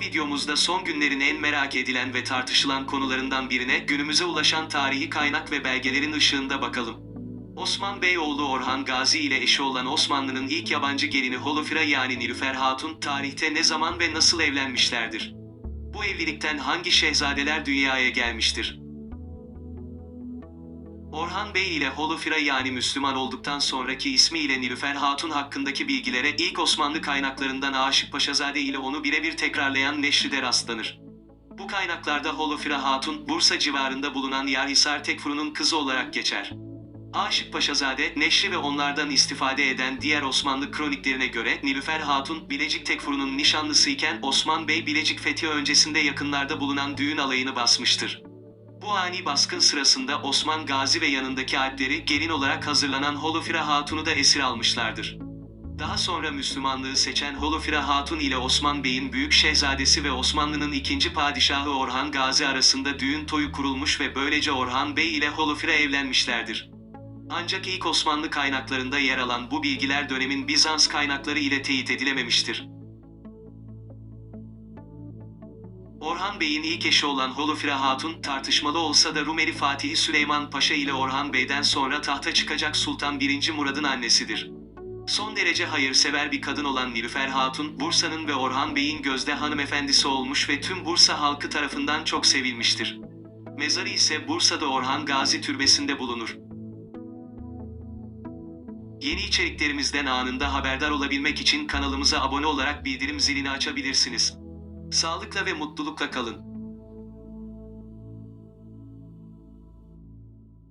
videomuzda son günlerin en merak edilen ve tartışılan konularından birine günümüze ulaşan tarihi kaynak ve belgelerin ışığında bakalım. Osman Beyoğlu Orhan Gazi ile eşi olan Osmanlı'nın ilk yabancı gelini Holofira yani Nilüfer Hatun tarihte ne zaman ve nasıl evlenmişlerdir? Bu evlilikten hangi şehzadeler dünyaya gelmiştir? Orhan Bey ile Holofira yani Müslüman olduktan sonraki ismiyle Nilüfer Hatun hakkındaki bilgilere ilk Osmanlı kaynaklarından Aşık Paşazade ile onu birebir tekrarlayan Neşri'de rastlanır. Bu kaynaklarda Holofira Hatun, Bursa civarında bulunan Yarhisar Tekfuru'nun kızı olarak geçer. Aşık Paşazade, Neşri ve onlardan istifade eden diğer Osmanlı kroniklerine göre Nilüfer Hatun, Bilecik Tekfuru'nun nişanlısıyken Osman Bey Bilecik fethi öncesinde yakınlarda bulunan düğün alayını basmıştır. Bu ani baskın sırasında Osman Gazi ve yanındaki alpleri gelin olarak hazırlanan Holofira Hatun'u da esir almışlardır. Daha sonra Müslümanlığı seçen Holofira Hatun ile Osman Bey'in büyük şehzadesi ve Osmanlı'nın ikinci padişahı Orhan Gazi arasında düğün toyu kurulmuş ve böylece Orhan Bey ile Holofira evlenmişlerdir. Ancak ilk Osmanlı kaynaklarında yer alan bu bilgiler dönemin Bizans kaynakları ile teyit edilememiştir. Orhan Bey'in ilk eşi olan Holofira Hatun tartışmalı olsa da Rumeli Fatihi Süleyman Paşa ile Orhan Bey'den sonra tahta çıkacak Sultan 1. Murad'ın annesidir. Son derece hayırsever bir kadın olan Nilüfer Hatun, Bursa'nın ve Orhan Bey'in gözde hanımefendisi olmuş ve tüm Bursa halkı tarafından çok sevilmiştir. Mezarı ise Bursa'da Orhan Gazi Türbesi'nde bulunur. Yeni içeriklerimizden anında haberdar olabilmek için kanalımıza abone olarak bildirim zilini açabilirsiniz. Sağlıkla ve mutlulukla kalın.